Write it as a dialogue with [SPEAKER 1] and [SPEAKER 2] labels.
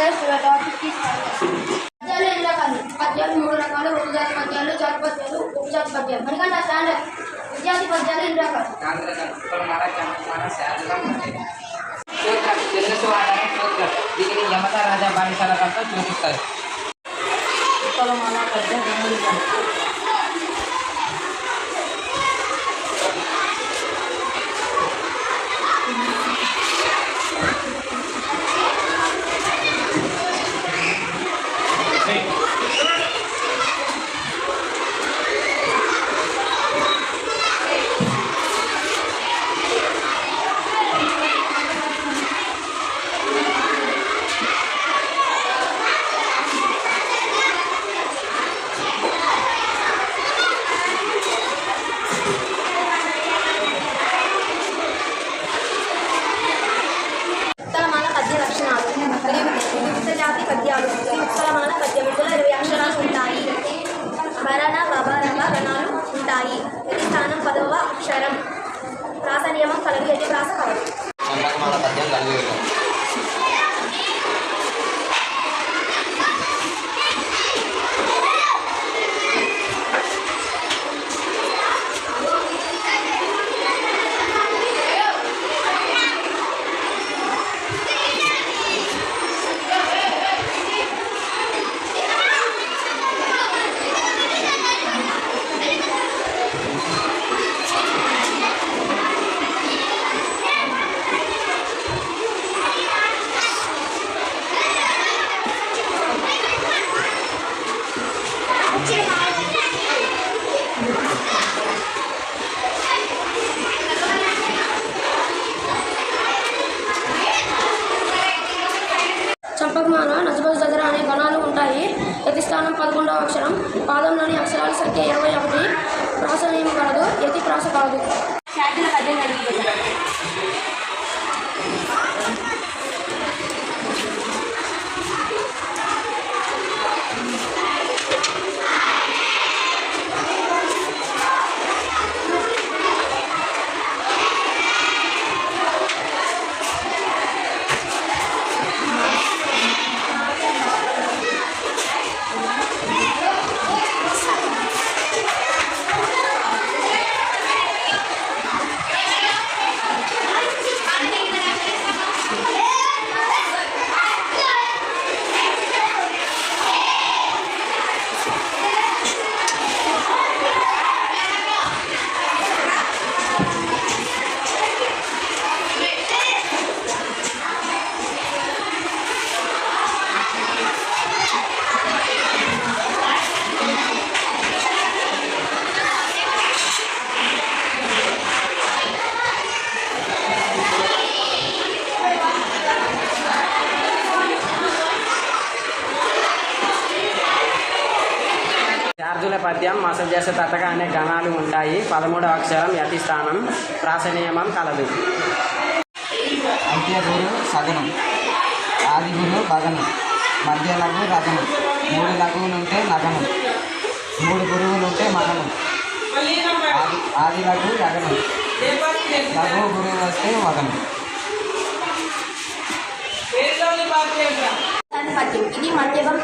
[SPEAKER 1] studying 9th class. Your topic is పద్యాలు ఎన్ని రకాలు పద్యాలు మూడు రకాలు ఉపజాతి పద్యాలు జాతి పద్యాలు ఉపజాతి పద్యాలు మనకంటే స్టాండర్డ్ విద్యార్థి పద్యాలు ఎన్ని రకాలు
[SPEAKER 2] సూత్రం తెలుగు వాడని సూత్రం దీనిని యమత రాజా బానిసల కంట చూపిస్తారు
[SPEAKER 1] ఉత్తరమాల పద్యాలు. ఈ ఉత్తరమాల పద్యం ఇందులో ఇరవై అక్షరాలు ఉంటాయి. భరణ వభరణ గణాలు ఉంటాయి. ప్రతి స్థానం పదవ అక్షరం. ప్రాస నియమం కలవి ఎన్ని ప్రాస చంపకమాన నజబజ్ దగ్గర అనే గణాలు ఉంటాయి. యతి స్థానం పదకొండవ అక్షరం. పాదంలోని అక్షరాల సంఖ్య ఇరవై ఒకటి. ప్రాస నియమం కలదు. యతి ప్రాస కాదు.
[SPEAKER 2] చార్జుల పద్యం మసజస తతక అనే గణాలు ఉంటాయి. పదమూడవ అక్షరం యతి స్థానం ప్రాస నియమం కలదు.
[SPEAKER 3] అంత్య గురు సగనం ఆది గురు భగనం మధ్య లఘు రగనం మూడు లఘువులుంటే నగనం మూడు గురువులుంటే మగనం ఆది ఆది లఘు రగనం లఘు గురువు వస్తే వగనం.
[SPEAKER 1] పద్యం ఇది మధ్యమం